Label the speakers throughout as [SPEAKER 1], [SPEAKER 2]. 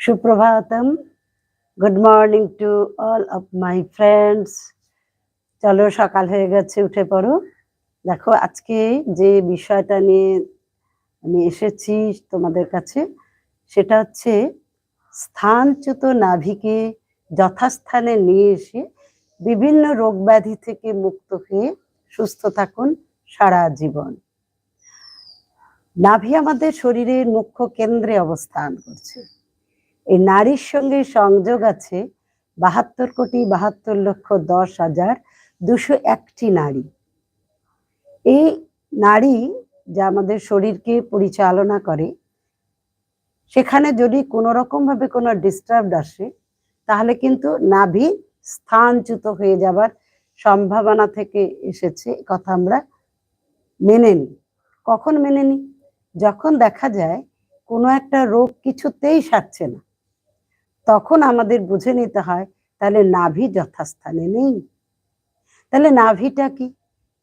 [SPEAKER 1] সুপ্রভাতম। Good morning to all of my friends চলো, সকাল হয়ে গেছে, উঠে পড়ো। দেখো, আজকে যে বিষয়টা নিয়ে আমি এসেছি তোমাদের কাছে, সেটা হচ্ছে স্থানচ্যুত নাভিকে যথাস্থানে নিয়ে এসে বিভিন্ন রোগ ব্যাধি থেকে মুক্ত হয়ে সুস্থ থাকুন সারা জীবন। নাভি আমাদের শরীরের মুখ্য কেন্দ্রে অবস্থান করছে। এই নারীর সঙ্গে সংযোগ আছে বাহাত্তর কোটি বাহাত্তর লক্ষ দশ হাজার দুশো একটি নারী। এই নারী যা আমাদের শরীরকে পরিচালনা করে, সেখানে যদি কোনো রকম ভাবে কোনো ডিস্টার্ব আসে, তাহলে কিন্তু নাভি স্থানচ্যুত হয়ে যাবার সম্ভাবনা থেকে এসেছে কথা আমরা মেনে নিই কখন মেনে নিই যখন দেখা যায় কোনো একটা রোগ কিছুতেই সারছে না। তখন আমাদের বুঝে নিতে হয়, তাহলে নাভি যথাস্থানে নেই। তাহলে নাভিটা কি?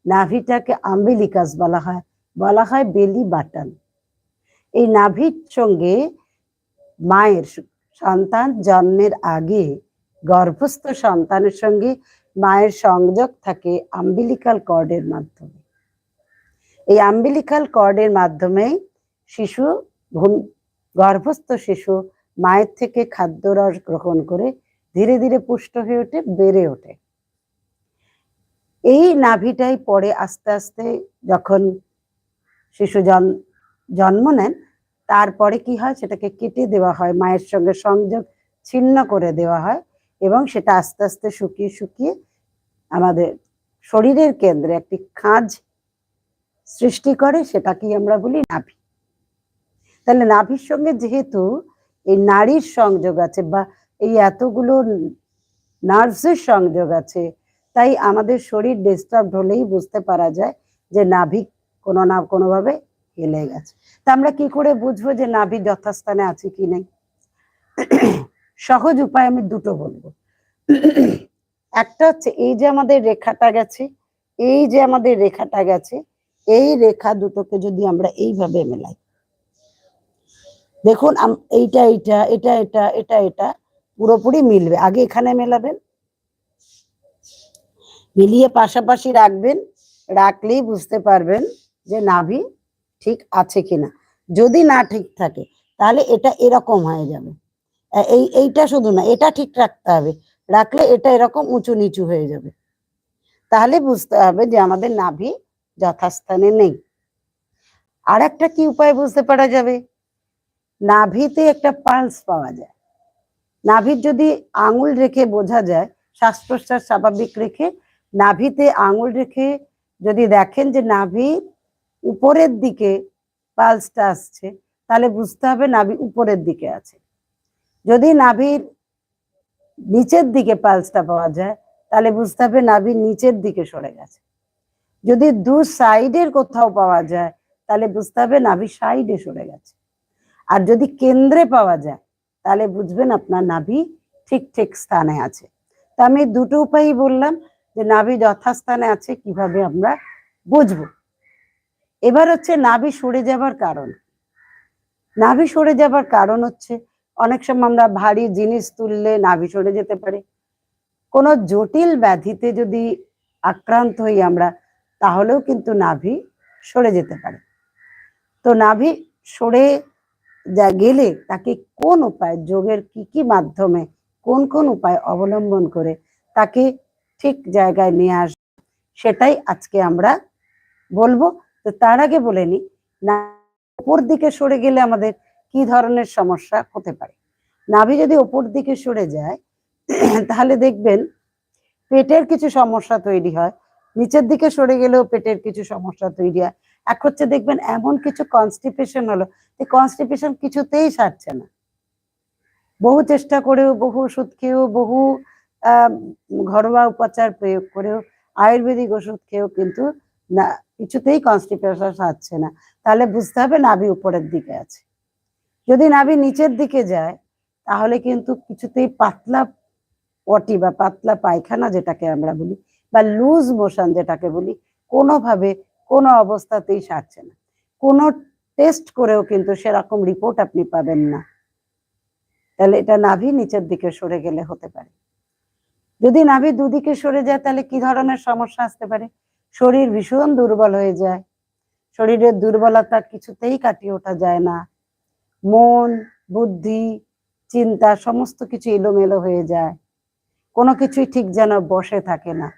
[SPEAKER 1] নাভিটাকে আম্বিলিকাস বলা হয় বলা হয় বেলি বাটন। এই নাভির সঙ্গে মায়ের সন্তান জন্মের আগে গর্ভস্থ সন্তানের সঙ্গে মায়ের সংযোগ থাকে আম্বিলিকাল কর্ডের মাধ্যমে। এই আম্বিলিকাল কর্ডের মাধ্যমে শিশু গর্ভস্থ শিশু মায়ের থেকে খাদ্যরস গ্রহণ করে ধীরে ধীরে পুষ্ট হয়ে ওঠে, বেড়ে ওঠে। এই নাভিটাই পরে আস্তে আস্তে যখন শিশু জন্ম নেন, তারপরে কি হয়? সেটাকে কেটে দেওয়া হয়, মায়ের সঙ্গে সংযোগ ছিন্ন করে দেওয়া হয় এবং সেটা আস্তে আস্তে শুকিয়ে শুকিয়ে আমাদের শরীরের কেন্দ্রে একটি খাঁজ সৃষ্টি করে, সেটাকেই আমরা বলি নাভি। তাহলে নাভির সঙ্গে যেহেতু এই নারীর সংযোগ আছে বা এই এতগুলো নার্ভসের সংযোগ আছে, তাই আমাদের শরীর ডিস্টার্ব হলেই বুঝতে পারা যায় যে নাভি কোনো না কোনোভাবে হেলে গেছে। তা আমরা কি করে বুঝব যে নাভি যথাস্থানে আছে কি নেই? সহজ উপায় আমি দুটো বলব। একটা হচ্ছে এই যে আমাদের রেখাটা গেছে, এই যে আমাদের রেখাটা গেছে, এই রেখা দুটোকে যদি আমরা এইভাবে মেলাই দেখুন এইটা এইটা, এটা এটা এটা এটা পুরোপুরি মিলবে। আগে এখানে মেলাবেন, মিলিয়ে পাশাপাশি রাখবেন, রাখলেই বুঝতে পারবেন যে নাভি ঠিক আছে কিনা। যদি না ঠিক থাকে, তাহলে এটা এরকম হয়ে যাবে। এই, এইটা শুধু না, এটা ঠিক রাখতে হবে। রাখলে এটা এরকম উঁচু নিচু হয়ে যাবে। তাহলে বুঝতে হবে যে আমাদের নাভি যথাস্থানে নেই। আর একটা কি উপায় বুঝতে পারা যাবে? নাভিতে একটা পালস পাওয়া যায়। নাভির যদি আঙুল রেখে বোঝা যায় শ্বাস প্রশ্বাস স্বাভাবিক রেখে নাভিতে আঙুল রেখে যদি দেখেন যে নাভি উপরের দিকে পালসটা আসছে, তাহলে বুঝতে হবে নাভি উপরের দিকে আছে। যদি নাভির নিচের দিকে পালসটা পাওয়া যায়, তাহলে বুঝতে হবে নাভির নিচের দিকে সরে গেছে। যদি দু সাইডের কোথাও পাওয়া যায়, তাহলে বুঝতে হবে নাভি সাইডে সরে গেছে। আর যদি কেন্দ্রে পাওয়া যায়, তাহলে বুঝবেন আপনার নাভি ঠিক ঠিক স্থানে আছে। তা আমি দুটো উপায়ই বললাম যে নাভি যথাস্থানে আছে, কীভাবে আমরা বুঝব। এবার হচ্ছে নাভি সরে যাবার কারণ। নাভি সরে যাবার কারণ হচ্ছে, অনেক সময় আমরা ভারী জিনিস তুললে নাভি সরে যেতে পারে। কোনো জটিল ব্যাধিতে যদি আক্রান্ত হই আমরা, তাহলেও কিন্তু নাভি সরে যেতে পারে। তো নাভি সরে যা গেলে তাকে কোন উপায়, যোগের কি কি মাধ্যমে কোন কোন উপায় অবলম্বন করে তাকে ঠিক জায়গায় নিয়ে আস, সেটাই আজকে আমরা বলব। তো তার আগে বলে নি, না উপর দিকে সরে গেলে আমাদের কি ধরনের সমস্যা হতে পারে? নাভি যদি ওপর দিকে সরে যায়, তাহলে দেখবেন পেটের কিছু সমস্যা তৈরি হয়। নিচের দিকে সরে গেলেও পেটের কিছু সমস্যা তৈরি হয়। এক হচ্ছে দেখবেন এমন কিছু কনস্টিপেশন হলো কনস্টিপেশন কিছুতেই সারছে না। বহু চেষ্টা করেও, বহু ওষুধ খেয়েও, বহু ঘরোয়া উপচার প্রয়োগ করেও, আয়ুর্বেদিক ওষুধ খেয়েও কিন্তু না, কিছুতেই কনস্টিপেশন সারছে না। তাহলে বুঝতে হবে নাভি উপরের দিকে আছে। যদি নাভি নিচের দিকে যায়, তাহলে কিন্তু কিছুতেই পাতলা পটি বা পাতলা পায়খানা যেটাকে আমরা বলি, বা লুজ মোশন যেটাকে বলি, কোনোভাবে কোনো অবস্থাতেই সারছে না। কোনো টেস্ট করেও কিন্তু সেরকম রিপোর্ট আপনি পাবেন না। তাহলে এটা নাভি নিচের দিকে সরে গেলে হতে পারে। যদি নাভি দুদিকে সরে যায়, তাহলে কি ধরনের সমস্যা আসতে পারে? শরীর ভীষণ দুর্বল হয়ে যায়। শরীরের দুর্বলতা কিছুতেই কাটিয়ে ওঠা যায় না। মন, বুদ্ধি, চিন্তা সমস্ত কিছু এলোমেলো হয়ে যায়। কোনো কিছুই ঠিক যেন বসে থাকে না।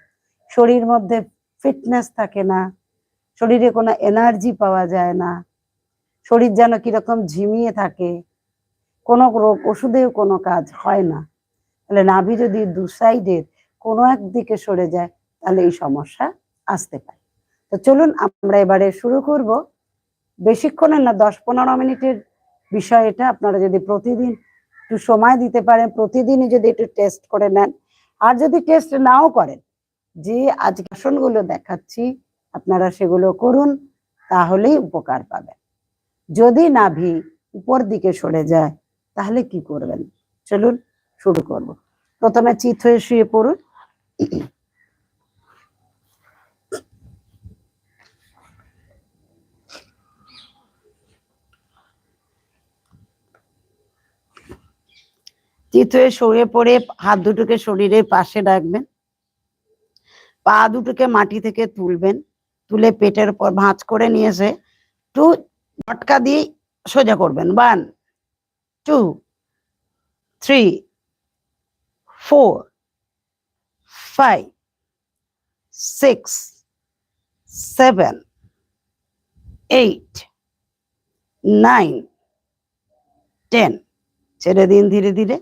[SPEAKER 1] শরীর মধ্যে ফিটনেস থাকে না। শরীরে কোনো এনার্জি পাওয়া যায় না। শরীর যেন কীরকম ঝিমিয়ে থাকে, কোনো রোগ ওষুধেও কোনো কাজ হয় না। তাহলে নাভি যদি দু সাইডের কোনো একদিকে সরে যায়, তাহলে এই সমস্যা আসতে পারে। তো চলুন আমরা এবারে শুরু করব। বেশিক্ষণের না, দশ পনেরো মিনিটের বিষয় এটা। আপনারা যদি প্রতিদিন একটু সময় দিতে পারেন, প্রতিদিনই যদি একটু টেস্ট করে নেন। আর যদি টেস্ট নাও করেন, যে আজকে আসনগুলো দেখাচ্ছি, আপনারা সেগুলো করুন, তাহলেই উপকার পাবেন। যদি নাভি উপর দিকে সরে যায়, তাহলে কি করবেন? চলুন শুরু করব। প্রথমে চিত হয়ে শুয়ে পড়ুন। চিত হয়ে শুয়ে পড়ে, হাত দুটোকে শরীরের পাশে রাখবেন। পা দুটোকে মাটি থেকে তুলবেন। তুলে পেটের উপর ভাঁজ করে নিয়ে এসে একটু ঝটকা দিয়ে সোজা করবেন। One two three four five six seven eight nine ten ছেড়ে দিন ধীরে ধীরে।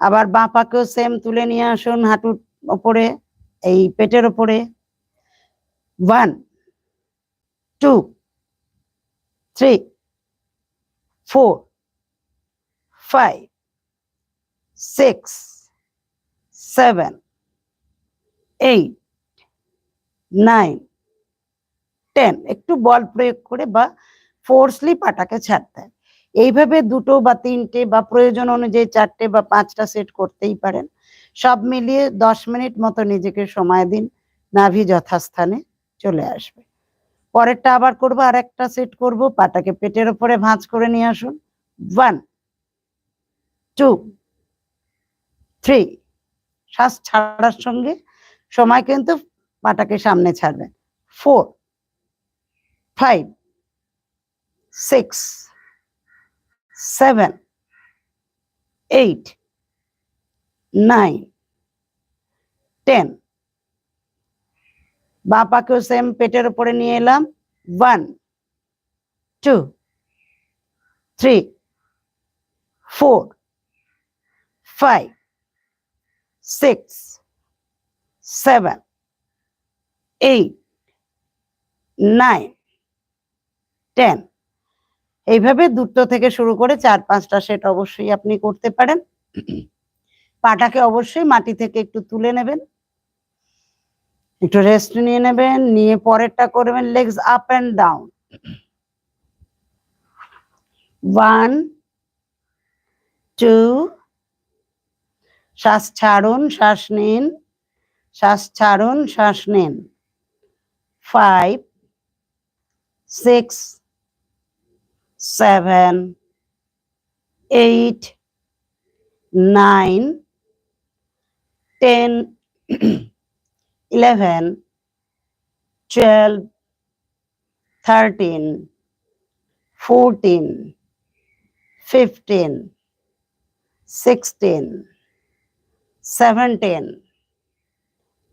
[SPEAKER 1] আবার বাঁ পাকেও সেম তুলে নিয়ে আসুন হাঁটুর ওপরে, এই পেটের ওপরে। One two three four five six seven eight nine ten একটু বল প্রয়োগ করে বা ফোর্সলি পাটাকে ছাড়তে হয় এইভাবে দুটো বা তিনটে বা প্রয়োজন অনুযায়ী চারটে বা পাঁচটা সেট করতেই পারেন। সব মিলিয়ে দশ মিনিট মতো নিজেকে সময় দিন। নাভি যথাস্থানে চলে আসবে। পরেরটা আবার করব, আর একটা সেট করব। পাটাকে পেটের ওপরে ভাঁজ করে নিয়ে আসুন। ওয়ান টু থ্রি শ্বাস ছাড়ার সঙ্গে সময় কিন্তু পাটাকে সামনে ছাড়বেন four five six seven eight nine ten বাঁ পাকেও সেম পেটের উপরে নিয়ে এলাম। One two three four five six seven eight nine ten এইভাবে দুটো থেকে শুরু করে চার পাঁচটা সেট অবশ্যই আপনি করতে পারেন। পাটাকে অবশ্যই মাটি থেকে একটু তুলে নেবেন। একটু রেস্ট নিয়ে নেবেন নিয়ে পরেরটা করবেন legs up and down one two শ্বাস ছাড়ুন শ্বাস নিন শ্বাস ছাড়ুন শ্বাস নিন। Five six seven eight nine ten, 11, 12, 13, 14, 15, 16, 17,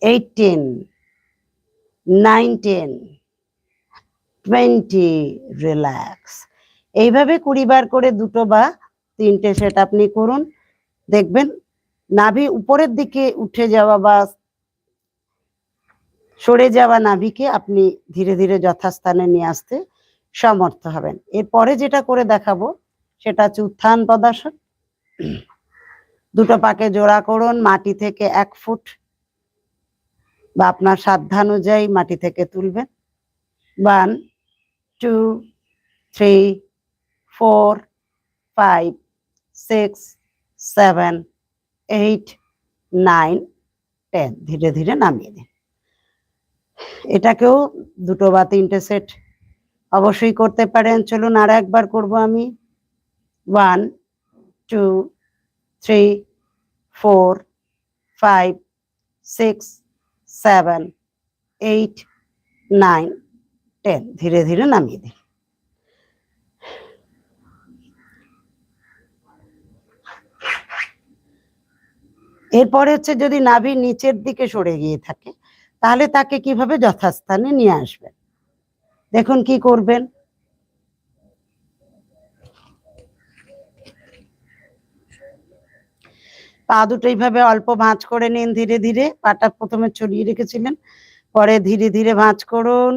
[SPEAKER 1] 18, 19, twenty relax এইভাবে কুড়িবার করে দুটো বা তিনটে সেট আপনি করুন। দেখবেন নাভি উপরের দিকে উঠে যাওয়া বা সরে যাওয়া নাভিকে আপনি ধীরে ধীরে যথাস্থানে নিয়ে আসতে সমর্থ হবেন। এরপরে যেটা করে দেখাবো, সেটা হচ্ছে উত্থান পদাসন দুটো পাকে জোড়া করুন, মাটি থেকে এক ফুট বা আপনার সাধ্যানুযায়ী মাটি থেকে তুলবেন। One two three four five six seven eight nine ten ধীরে ধীরে নামিয়ে দিন এটাকেও দুটো বা তিনটে সেট অবশ্যই করতে পারেন। চলুন আর একবার করব আমি। One two three four five six seven eight nine ten ধীরে ধীরে নামিয়ে দিন এরপরে হচ্ছে যদি নাভি নিচের দিকে সরে গিয়ে থাকে তাহলে তাকে কীভাবে যথাস্থানে নিয়ে আসবেন? দেখুন কি করবেন। পা দুটো এইভাবে অল্প ভাঁজ করে নিন ধীরে ধীরে, পাটা প্রথমে ছড়িয়ে রেখেছিলেন, পরে ধীরে ধীরে ভাঁজ করুন।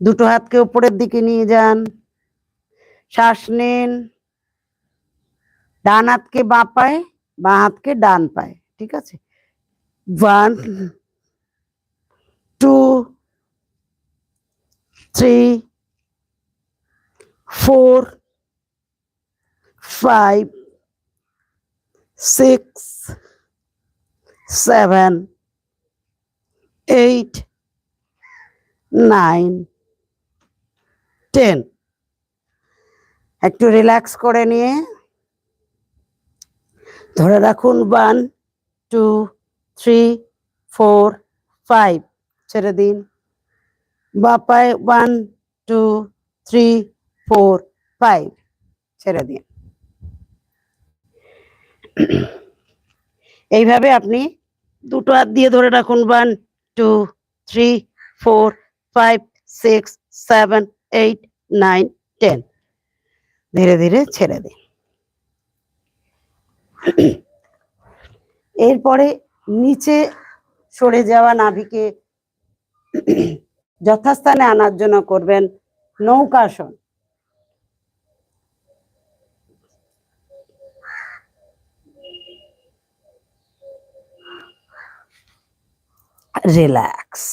[SPEAKER 1] দুটো হাতকে উপরের দিকে নিয়ে যান, শ্বাস নিন। ডান হাতকে বাঁ পায়ে, বাঁ হাতকে ডান পায়, ঠিক আছে? One two three four five six seven eight nine ten একটু রিল্যাক্স করে নিয়ে ধরে রাখুন one two three four five ছেড়ে দিন। বা বাপায় one two three four five ছেড়ে দিন। এইভাবে আপনি দুটো হাত দিয়ে ধরে রাখুন। One two three four five six seven eight nine ten ধীরে ধীরে ছেড়ে দিন। এরপরে নিচে সরে যাওয়া নাভিকে যথাস্থানে আনার জন্য করবেন নৌকাসন রিল্যাক্স।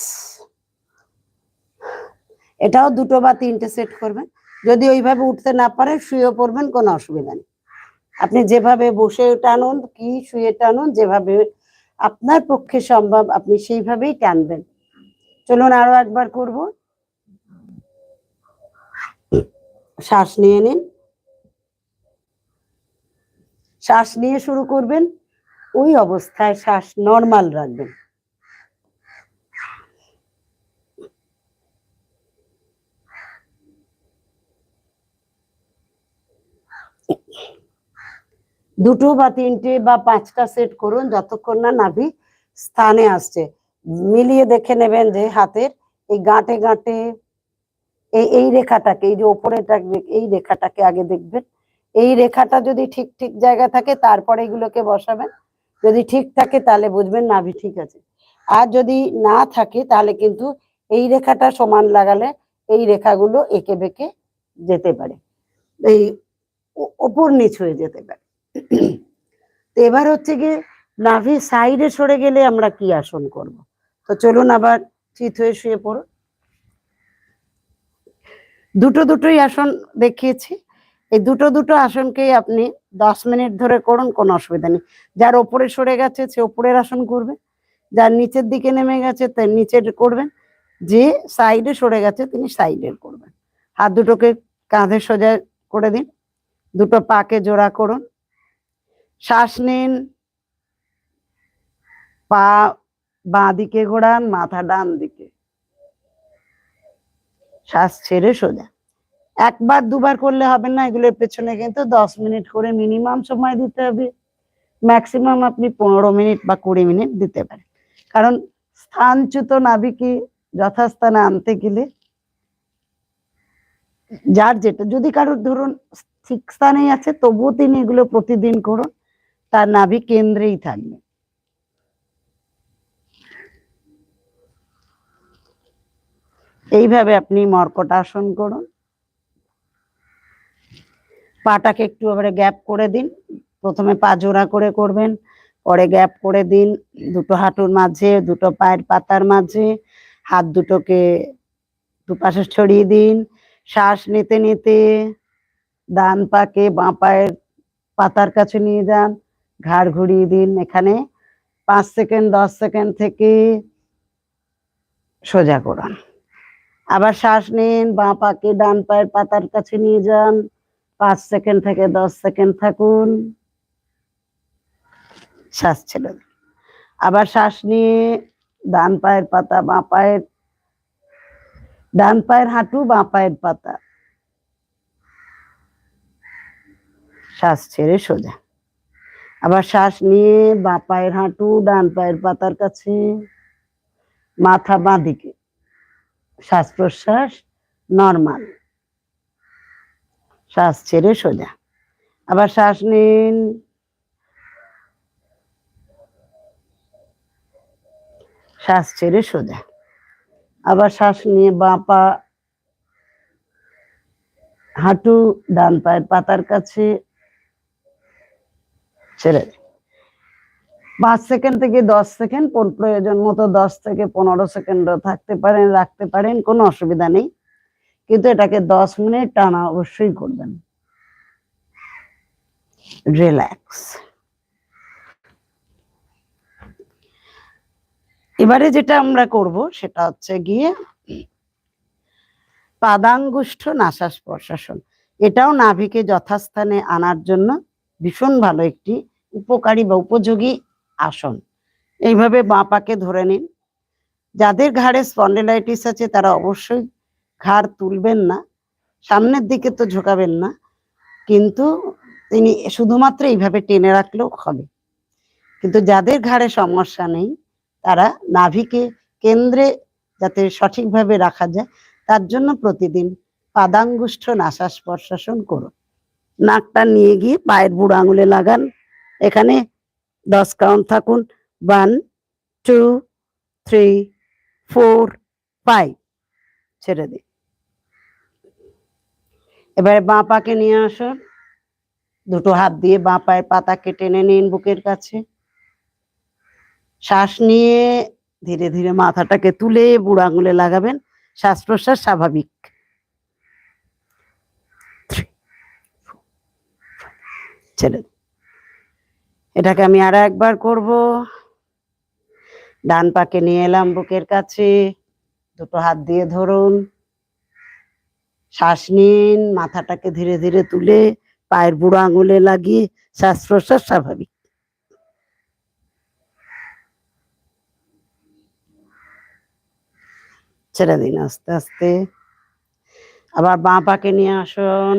[SPEAKER 1] এটাও দুটো বা তিনটে সেট করবেন। যদি ওইভাবে উঠতে না পারে শুয়ে পড়বেন, কোনো অসুবিধা নেই। আপনি যেভাবে বসে টানুন, কি শুয়ে টানুন, যেভাবে আপনার পক্ষে সম্ভব, আপনি সেইভাবেই টানবেন। চলুন আরও একবার করব। শ্বাস নিয়ে নিন। শ্বাস নিয়ে শুরু করবেন। ওই অবস্থায় শ্বাস নর্মাল রাখবেন। দুটো বা তিনটে বা পাঁচটা সেট করুন, যতক্ষণ না নাভি স্থানে আসছে। মিলিয়ে দেখে নেবেন যে হাতের এই গাঁটে গাঁটে, এই এই রেখাটাকে, এই যে ওপরেটা এই রেখাটাকে আগে দেখবেন। এই রেখাটা যদি ঠিক ঠিক জায়গা থাকে, তারপরে এগুলোকে বসাবেন। যদি ঠিক থাকে, তাহলে বুঝবেন নাভি ঠিক আছে। আর যদি না থাকে, তাহলে কিন্তু এই রেখাটা সমান লাগালে এই রেখাগুলো এঁকে বেঁকে যেতে পারে। এই ওপর নিচ হয়ে যেতে পারে। তো এবার হচ্ছে গিয়ে নাভি সাইডে সরে গেলে আমরা কি আসন করব? তো চলুন আবার চিত হয়ে শুয়ে পড়ুন দুটো দুটোই আসন দেখিয়েছি। এই দুটো দুটো আসনকেই আপনি দশ মিনিট ধরে করুন, কোনো অসুবিধা নেই। যার ওপরে সরে গেছে, সে ওপরের আসন করবে। যার নিচের দিকে নেমে গেছে, তার নিচের করবেন। যে সাইডে সরে গেছে, তিনি সাইডের করবেন। হাত দুটোকে কাঁধে সোজা করে দিন। দুটো পাকে জোড়া করুন। শ্বাস নিন। পা বাঁ দিকে ঘোরান, মাথা ডান দিকে শ্বাস ছেড়ে সোজা। একবার দুবার করলে হবে না, এগুলোর পেছনে কিন্তু দশ মিনিট করে মিনিমাম সময় দিতে হবে। ম্যাক্সিমাম আপনি পনেরো মিনিট বা কুড়ি মিনিট দিতে পারেন। কারণ স্থানচ্যুত নাভিকে যথাস্থানে আনতে গেলে যার যেটা, যদি কারোর ধরুন ঠিক স্থানেই আছে, তবুও তিনি এগুলো প্রতিদিন করুন, তার নাভি কেন্দ্রেই থাকবে। এইভাবে আপনি মর্কট আসন করুন। পাটাকে একটু এবারে গ্যাপ করে দিন। প্রথমে পা জোড়া করে করবেন, পরে গ্যাপ করে দিন। দুটো হাঁটুর মাঝে, দুটো পায়ের পাতার মাঝে, হাত দুটোকে দুপাশে ছড়িয়ে দিন। শ্বাস নিতে নিতে ডান পাকে বাঁ পায়ের পাতার কাছে নিয়ে যান। ঘাড় ঘুরিয়ে দিন এখানে। পাঁচ সেকেন্ড, দশ সেকেন্ড থেকে সোজা করান। আবার শ্বাস নিন, বাঁ পাকে ডান পায়ের পাতার কাছে নিয়ে যান, পাঁচ সেকেন্ড থেকে দশ সেকেন্ড থাকুন। শ্বাস ছেড়ে আবার শ্বাস নিয়ে ডান পায়ের পাতা, বাঁ পায়ের, ডান পায়ের হাঁটু, বাঁ পায়ের পাতা। শ্বাস ছেড়ে সোজা। আবার শ্বাস নিয়ে বাঁ পায়ের হাঁটু, ডান পায়ের পাতার কাছে, মাথা বাঁ দিকে। শ্বাস প্রশ্বাস নর্মাল শ্বাস ছেড়ে সোজা। আবার শ্বাস নিন। শ্বাস ছেড়ে সোজা। আবার শ্বাস নিয়ে বাঁ পা, হাঁটু ডান পায়ের পাতার কাছে ছেড়ে দিন। পাঁচ সেকেন্ড থেকে দশ সেকেন্ড প্রয়োজন মতো দশ থেকে পনেরো সেকেন্ড থাকতে পারেন, রাখতে পারেন, কোনো অসুবিধা নেই। কিন্তু এটাকে দশ মিনিট টানা অবশ্যই করবেন। রিল্যাক্স এবারে যেটা আমরা করব, সেটা হচ্ছে গিয়ে পাদাঙ্গুষ্ঠ নাসাস প্রশাসন। এটাও নাভিকে যথাস্থানে আনার জন্য ভীষণ ভালো একটি উপকারী বা উপযোগী আসন। এইভাবে বাঁ পাকে ধরে নিন। যাদের ঘাড়ে স্পন্ডিলাইটিস আছে, তারা অবশ্যই ঘাড় তুলবেন না। সামনের দিকে তো ঝোঁকাবেন না। কিন্তু তিনি শুধুমাত্র এইভাবে টেনে রাখলেও হবে। কিন্তু যাদের ঘাড়ে সমস্যা নেই, তারা নাভিকে কেন্দ্রে যাতে সঠিকভাবে রাখা যায়, তার জন্য প্রতিদিন পাদাঙ্গুষ্ঠ নাসাস প্রশাসন করুন। নাকটা নিয়ে গিয়ে পায়ের বুড়ো আঙুলে লাগান। এখানে দশ কাউন্ট থাকুন। One two three four five ছেড়ে দিন। এবারে বাঁ পাকে নিয়ে আসুন। দুটো হাত দিয়ে বাঁ পায়ের পাতাকে টেনে নিন বুকের কাছে। শ্বাস নিয়ে ধীরে ধীরে মাথাটাকে তুলে বুড়ো আঙুলে লাগাবেন। শ্বাস প্রশ্বাস স্বাভাবিক ছেড়ে। এটাকে আমি আর একবার করব। ডান পাকে নিয়ে এলাম বুকের কাছে। দুটো হাত দিয়ে ধরুন। শ্বাস নিন, মাথাটাকে ধীরে ধীরে তুলে পায়ের বুড়ো আঙুলে লাগিয়ে শ্বাস প্রশ্বাস স্বাভাবিক। ছেড়ে দিন আস্তে আস্তে। আবার বাঁ পাকে নিয়ে আসুন।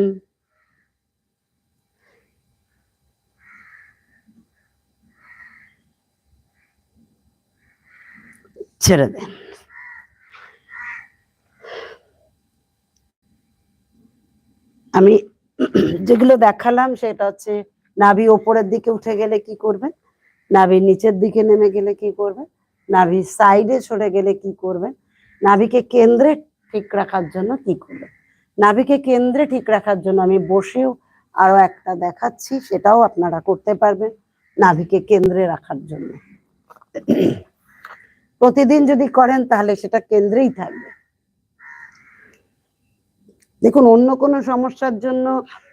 [SPEAKER 1] ছেড়ে দেন। আমি যেগুলো দেখালাম, সেটা হচ্ছে নাভি ওপরের দিকে উঠে গেলে কি করবেন নাভি নিচের দিকে নেমে গেলে কি করবেন নাভি সাইডে সরে গেলে কি করবেন নাভিকে কেন্দ্রে ঠিক রাখার জন্য কি করবেন নাভিকে কেন্দ্রে ঠিক রাখার জন্য আমি বসেও আরও একটা দেখাচ্ছি, সেটাও আপনারা করতে পারবেন নাভিকে কেন্দ্রে রাখার জন্য। প্রতিদিন যদি করেন, তাহলে সেটা কেন্দ্রেই থাকবে। দেখুন, অন্য কোনো সমস্যার জন্য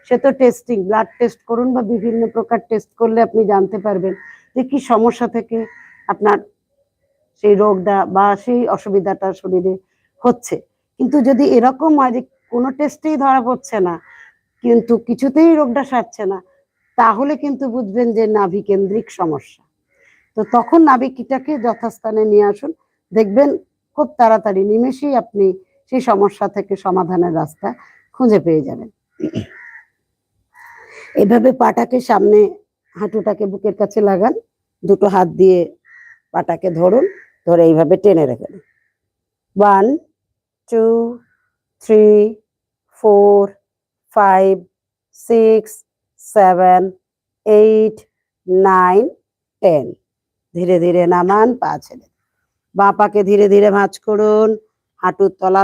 [SPEAKER 1] সে তো টেস্টিং ব্লাড টেস্ট করুন বা বিভিন্ন প্রকার টেস্ট করলে আপনি জানতে পারবেন যে কি সমস্যা থেকে আপনার সেই রোগটা বা সেই অসুবিধাটা শরীরে হচ্ছে। কিন্তু যদি এরকম হয় যে কোনো টেস্টেই ধরা পড়ছে না, কিন্তু কিছুতেই রোগটা সারছে না, তাহলে কিন্তু বুঝবেন যে নাভি কেন্দ্রিক সমস্যা। তো তখন নাবিকটাকে যথাস্থানে নিয়ে আসুন। দেখবেন খুব তাড়াতাড়ি নিমেষেই আপনি সেই সমস্যা থেকে সমাধানের রাস্তা খুঁজে পেয়ে যাবেন। এভাবে পাটাকে সামনে, হাঁটুটাকে বুকের কাছে লাগান। দুটো হাত দিয়ে পাটাকে ধরুন, ধরে এইভাবে টেনে রেখে one, two, three, four, five, six, seven, eight, nine, ten. ধীরে ধীরে নামান পা ছেড়ে। বাঁ পাকে ধীরে ধীরে ভাঁজ করুন, হাঁটুর তলা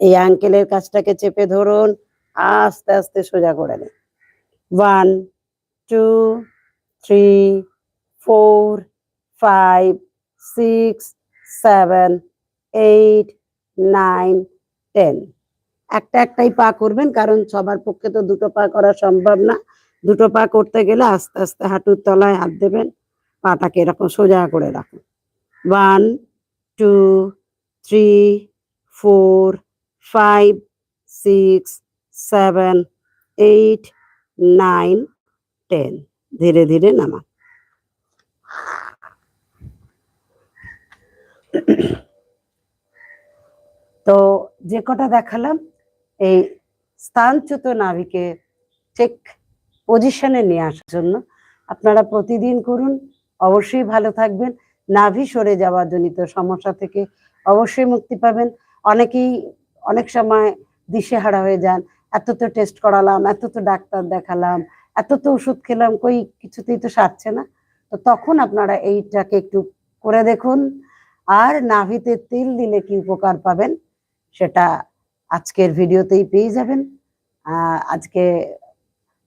[SPEAKER 1] এই আঙ্কেলের কাছটাকে চেপে ধরুন, আস্তে আস্তে সোজা করে নিন। One, two, three, four, five, six, seven, eight, nine, ten. একটা একটাই পা করবেন, কারণ সবার পক্ষে তো দুটো পা করা সম্ভব না। দুটো পা করতে গেলে আস্তে আস্তে হাঁটুর তলায় হাত দেবেন, পাটাকে এরকম সোজা করে রাখুন। One two three four five six seven eight nine ten ধীরে ধীরে নামান। তো যে কটা দেখালাম, এই স্থানচ্যুত নাভিকে ঠিক পজিশনে নিয়ে আসার জন্য আপনারা প্রতিদিন করুন, অবশ্যই ভালো থাকবেন। নাভি সরে যাওয়া জনিত সমস্যা থেকে অবশ্যই মুক্তি পাবেন। অনেকেই অনেক সময় দিশেহারা হয়ে যান, এত তো টেস্ট করালাম, এত তো ডাক্তার দেখালাম, এত তো ওষুধ খেলাম, কই কিছুতেই তো সারছে না। তো তখন আপনারা এইটাকে একটু করে দেখুন। আর নাভিতে তেল দিলে কি উপকার পাবেন, সেটা আজকের ভিডিওতেই পেয়ে যাবেন। আজকে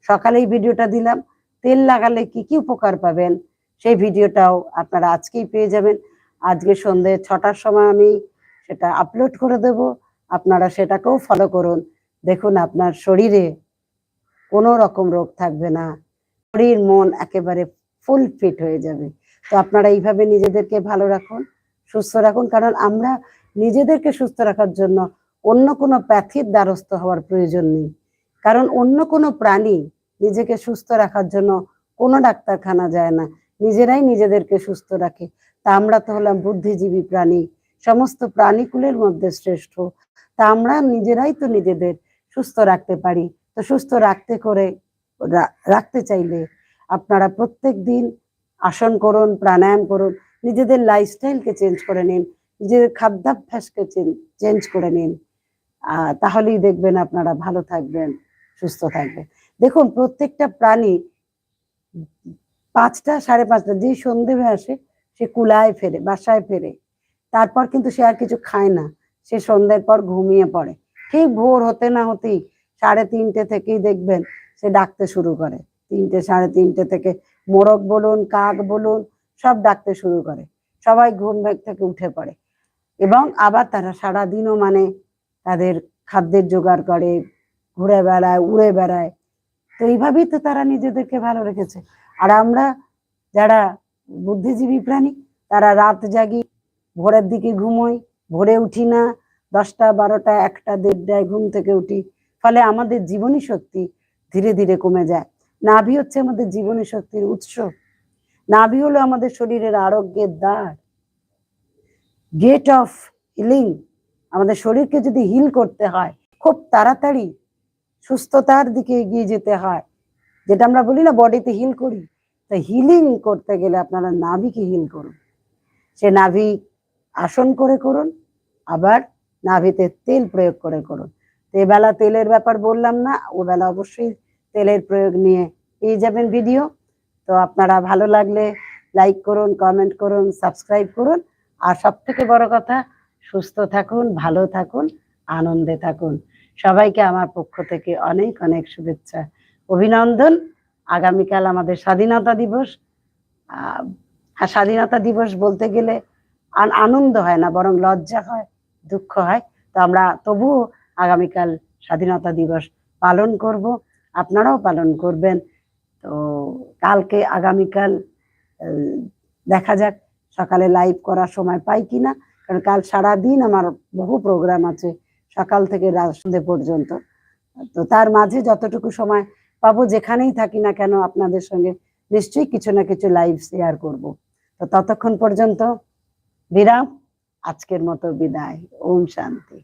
[SPEAKER 1] সকালেই ভিডিওটা দিলাম। তেল লাগালে কি কি উপকার পাবেন সেই ভিডিওটাও আপনারা আজকেই পেয়ে যাবেন। আজকে সন্ধে ছটার সময় আমি সেটা আপলোড করে দেব। আপনারা সেটাকেও ফলো করুন। দেখুন আপনার শরীরে কোনো রকম রোগ থাকবে না। শরীর, মন একেবারে ফুল ফিট হয়ে যাবে। তো আপনারা এইভাবে নিজেদেরকে ভালো রাখুন, সুস্থ রাখুন। কারণ আমরা নিজেদেরকে সুস্থ রাখার জন্য অন্য কোনো প্যাথির দ্বারস্থ হওয়ার প্রয়োজন নেই। কারণ অন্য কোনো প্রাণী নিজেকে সুস্থ রাখার জন্য কোনো ডাক্তারখানা যায় না। নিজেরাই নিজেদেরকে সুস্থ রাখে। তা আমরা তো হলাম বুদ্ধিজীবী প্রাণী। সমস্ত প্রাণীকুলের মধ্যে শ্রেষ্ঠ। তা আমরা নিজেরাই তো নিজেদের সুস্থ রাখতে পারি। তো সুস্থ রাখতে করে রাখতে চাইলে আপনারা প্রত্যেক দিন আসন করুন, প্রাণায়াম করুন, নিজেদের লাইফস্টাইলকে চেঞ্জ করে নিন, নিজেদের খাদ্যাভ্যাসকে চেঞ্জ করে নিন। তাহলেই দেখবেন আপনারা ভালো থাকবেন। সুস্থ থাকবে। দেখুন, প্রত্যেকটা প্রাণী পাঁচটা সাড়ে পাঁচটা, যেই সন্ধে হয়ে আসে, সে কুলায় ফেরে, বাসায় ফেরে। তারপর কিন্তু সে আর কিছু খায় না। সে সন্ধ্যের পর ঘুমিয়ে পড়ে। ঠিক ভোর হতে না হতেই সাড়ে তিনটে থেকেই দেখবেন সে ডাকতে শুরু করে। তিনটে, সাড়ে তিনটে থেকে মোরগ বলুন, কাক বলুন, সব ডাকতে শুরু করে। সবাই ঘুম ব্যাগ থেকে উঠে পড়ে। এবং আবার তারা সারাদিনও মানে তাদের খাদ্যের জোগাড় করে ঘুরে বেড়ায়, উড়ে বেড়ায়। তো এইভাবেই তো তারা নিজেদেরকে ভালো রেখেছে। আর আমরা যারা বুদ্ধিজীবী প্রাণী, তারা রাত জাগি, ভোরের দিকে ঘুমোই, ভোরে উঠি না, দশটা, বারোটা, একটা, দেড়টায় ঘুম থেকে উঠি। ফলে আমাদের জীবনী শক্তি ধীরে ধীরে কমে যায়। নাভি হচ্ছে আমাদের জীবনী শক্তির উৎস। নাভি হলো আমাদের শরীরের আরোগ্যের দ্বার। গেট অফ হিলিং আমাদের শরীরকে যদি হিল করতে হয়, খুব তাড়াতাড়ি সুস্থতার দিকে এগিয়ে যেতে হয়। যেটা আমরা বলি না বডিতে হিল করি। তো হিলিং করতে গেলে আপনারা নাভিকে হিল করুন। সে নাভি আসন করে করুন, আবার নাভিতে তেল প্রয়োগ করে করুন। তো এবেলা তেলের ব্যাপার বললাম না, ও বেলা অবশ্যই তেলের প্রয়োগ নিয়ে পেয়ে যাবেন ভিডিও তো আপনারা ভালো লাগলে লাইক করুন কমেন্ট করুন সাবস্ক্রাইব করুন। আর সব থেকে বড় কথা, সুস্থ থাকুন, ভালো থাকুন, আনন্দে থাকুন। সবাইকে আমার পক্ষ থেকে অনেক অনেক শুভেচ্ছা। অভিনন্দন। আগামীকাল আমাদের স্বাধীনতা দিবস। আর স্বাধীনতা দিবস বলতে গেলে আন- আনন্দ হয় না, বরং লজ্জা হয়, দুঃখ হয়। তো আমরা তবুও আগামীকাল স্বাধীনতা দিবস পালন করব। আপনারাও পালন করবেন। তো কালকে আগামীকাল দেখা যাক সকালে লাইভ করার সময় পাই কিনা। কারণ কাল সারা দিন আমার বহু প্রোগ্রাম আছে। সকাল থেকে রাত সন্ধে পর্যন্ত। তো তার মাঝে যতটুকু সময় পাবো, যেখানেই থাকি না কেন আপনাদের সঙ্গে নিশ্চয়ই কিছু না কিছু লাইভ শেয়ার করব। তো ততক্ষণ পর্যন্ত বিরাম, আজকের মতো বিদায়। ওম শান্তি।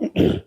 [SPEAKER 1] Thank you.